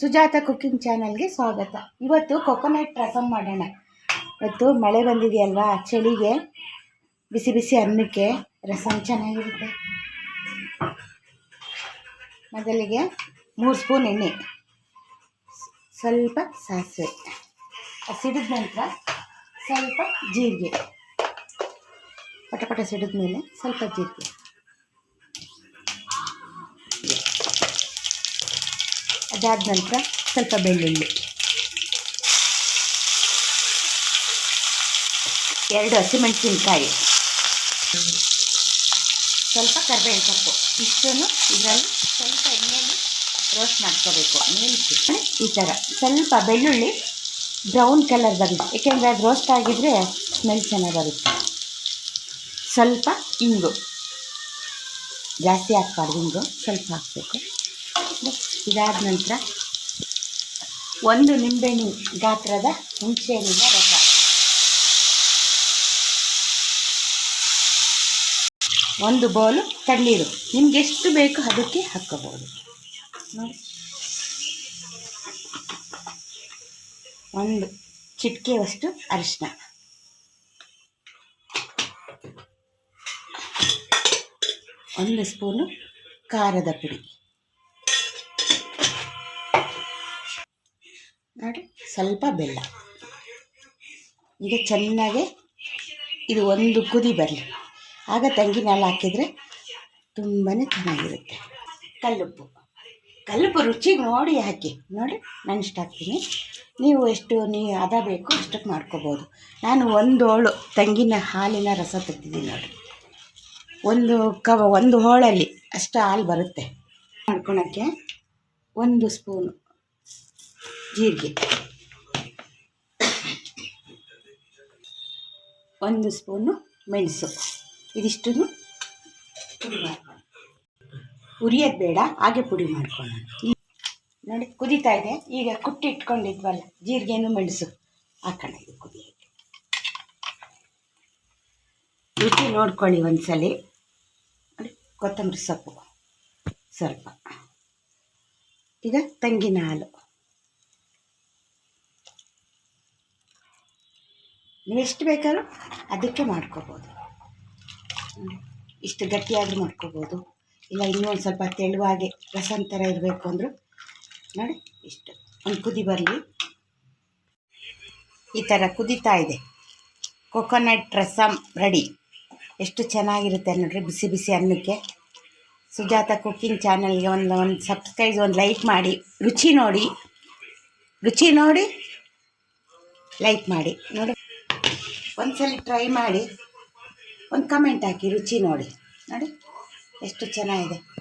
Sujata cooking ಚಾನಲ್ಗೆ ಸ್ವಾಗತ. ಇವತ್ತು ಕೊಕೊನಟ್ ರಸಮ್ ಮಾಡೋಣ. ಇವತ್ತು ಮಳೆ ಬಂದಿದೆಯಲ್ವಾ? ಚಳಿಗೆ, ಬಿಸಿ ಬಿಸಿ ಅನ್ನಕ್ಕೆ ರಸಮ್ ಚೆನ್ನಾಗಿರುತ್ತೆ. ಮೊದಲಿಗೆ ಮೂರು ಸ್ಪೂನ್ ಎಣ್ಣೆ. ಸ್ವಲ್ಪ ಸಾಸಿವೆ. ಸಿಡಿದ ನಂತರ ಸ್ವಲ್ಪ ಜೀರಿಗೆ. ಪಟ ಸಿಡಿದ ಮೇಲೆ ಸ್ವಲ್ಪ ಜೀರಿಗೆ. ಅದಾದ ನಂತರ ಸ್ವಲ್ಪ ಬೆಳ್ಳುಳ್ಳಿ. ಎರಡು ಹಸಿಮೆಣಸಿನ್ಕಾಯಿ. ಸ್ವಲ್ಪ ಕರಿಬೇವಿನ ಸೊಪ್ಪು. ಇಷ್ಟನ್ನು ಇದರಲ್ಲಿ ಸ್ವಲ್ಪ ಎಣ್ಣೆಯಲ್ಲಿ ರೋಸ್ಟ್ ಮಾಡ್ಕೋಬೇಕು. ನಿಲ್ಲಿಸಿ ಈ ಥರ. ಸ್ವಲ್ಪ ಬೆಳ್ಳುಳ್ಳಿ ಬ್ರೌನ್ ಕಲರ್ ಬರುತ್ತೆ. ಏಕೆಂದರೆ ಅದು ರೋಸ್ಟ್ ಆಗಿದ್ರೆ ಸ್ಮೆಲ್ ಚೆನ್ನಾಗಿ ಬರುತ್ತೆ. ಸ್ವಲ್ಪ ಇಂಗು. ಜಾಸ್ತಿ ಹಾಕ್ಬಾರ್ದು ಇಂಗು. ಸ್ವಲ್ಪ ಹಾಕಬೇಕು. ಇದಾದ ನಂತರ ಒಂದು ನಿಂಬೆಹಣ್ಣು ಗಾತ್ರದ ಹುಣಸೆಹಣ್ಣಿನ ರಸ. ಒಂದು ಬೌಲು ತಣ್ಣೀರು ನಿಮ್ಗೆ ಎಷ್ಟು ಬೇಕು ಅದಕ್ಕೆ ಹಾಕ್ಕೋಬೋದು ಒಂದು ಚಿಟಿಕೆಯಷ್ಟು ಅರಿಶಿನ ಒಂದು ಸ್ಪೂನು ಖಾರದ ಪುಡಿ. ಸ್ವಲ್ಪ ಬೆಲ್ಲ. ಈಗ ಚೆನ್ನಾಗೆ ಇದು ಒಂದು ಕುದಿ ಬರಲಿ. ಆಗ ತಂಗಿನಲ್ಲಿ ಹಾಕಿದರೆ ತುಂಬಾ ಚೆನ್ನಾಗಿರುತ್ತೆ. ಕಲ್ಲುಪ್ಪು. ಕಲ್ಲುಪ್ಪು ರುಚಿಗೆ ನೋಡಿ ಹಾಕಿ. ನೋಡಿ ನಾನು ಇಷ್ಟ ಹಾಕ್ತೀನಿ ನೀವು ಎಷ್ಟು, ನೀ ಅದ ಬೇಕು ಅಷ್ಟಕ್ಕೆ ಮಾಡ್ಕೋಬೋದು. ನಾನು ಒಂದು ಹೋಳು ತೆಂಗಿನ ಹಾಲಿನ ರಸ ತೆಗ್ದಿದ್ದೀನಿ ನೋಡಿ ಒಂದು ಕವ, ಒಂದು ಹೋಳಲ್ಲಿ ಅಷ್ಟು ಹಾಲು ಬರುತ್ತೆ. ಮಾಡ್ಕೊಳಕ್ಕೆ ಒಂದು ಸ್ಪೂನು ಜೀರಿಗೆ. ಒಂದು ಸ್ಪೂನು ಮೆಣಸು. ಇದಿಷ್ಟನ್ನು ಪುಡಿ ಮಾಡ್ಕೊಳ್ಳೋಣ ಉರಿಯೋದು ಬೇಡ, ಹಾಗೆ ಪುಡಿ ಮಾಡ್ಕೊಳ್ಳೋಣ. ನೋಡಿ, ಕುದೀತಾ ಇದೆ. ಈಗ ಕುಟ್ಟಿ ಇಟ್ಕೊಂಡಿದ್ವಲ್ಲ, ಜೀರಿಗೆನು ಮೆಣಸು ಹಾಕೋಣ ಇದು ಕುದಿಯೋಕ್ಕೆ. ರುಚಿ ನೋಡ್ಕೊಳ್ಳಿ ಒಂದ್ಸಲಿ. ನೋಡಿ, ಕೊತ್ತಂಬರಿ ಸೊಪ್ಪು ಸ್ವಲ್ಪ. ಈಗ ತಂಗಿನ ಹಾಲು. ನೀವು ಎಷ್ಟು ಬೇಕಾದ್ರೂ ಅದಕ್ಕೆ ಮಾಡ್ಕೋಬೋದು. ಇಷ್ಟು ಗಟ್ಟಿಯಾದರೂ ಮಾಡ್ಕೋಬೋದು. ಇಲ್ಲ ಇನ್ನೂ ಸ್ವಲ್ಪ ತೆಳುವಾಗೆ ರಸಂ ಥರ ಇರಬೇಕು ಅಂದರು ನೋಡಿ ಇಷ್ಟು. ಒಂದು ಕುದಿ ಬರಲಿ. ಈ ಥರ ಕುದೀತಾ ಇದೆ. ಕೊಕೊನಟ್ ರಸಮ್ ರೆಡಿ ಎಷ್ಟು ಚೆನ್ನಾಗಿರುತ್ತೆ ನೋಡಿರಿ ಬಿಸಿ ಬಿಸಿ ಅನ್ನಕ್ಕೆ. ಸುಜಾತ ಕುಕ್ಕಿಂಗ್ ಚಾನಲ್ಗೆ ಒಂದು ಒಂದು ಸಬ್ಸ್ಕ್ರೈಬ್ ಒಂದು ಲೈಕ್ ಮಾಡಿ. ರುಚಿ ನೋಡಿ. ರುಚಿ ನೋಡಿ. ಲೈಕ್ ಮಾಡಿ. ನೋಡಿ. ಒಂದ್ಸಲಿ ಟ್ರೈ ಮಾಡಿ ಒಂದು ಕಮೆಂಟ್ ಹಾಕಿ ರುಚಿ ನೋಡಿ. ನೋಡಿ ಎಷ್ಟು ಚೆನ್ನಾಗಿದೆ.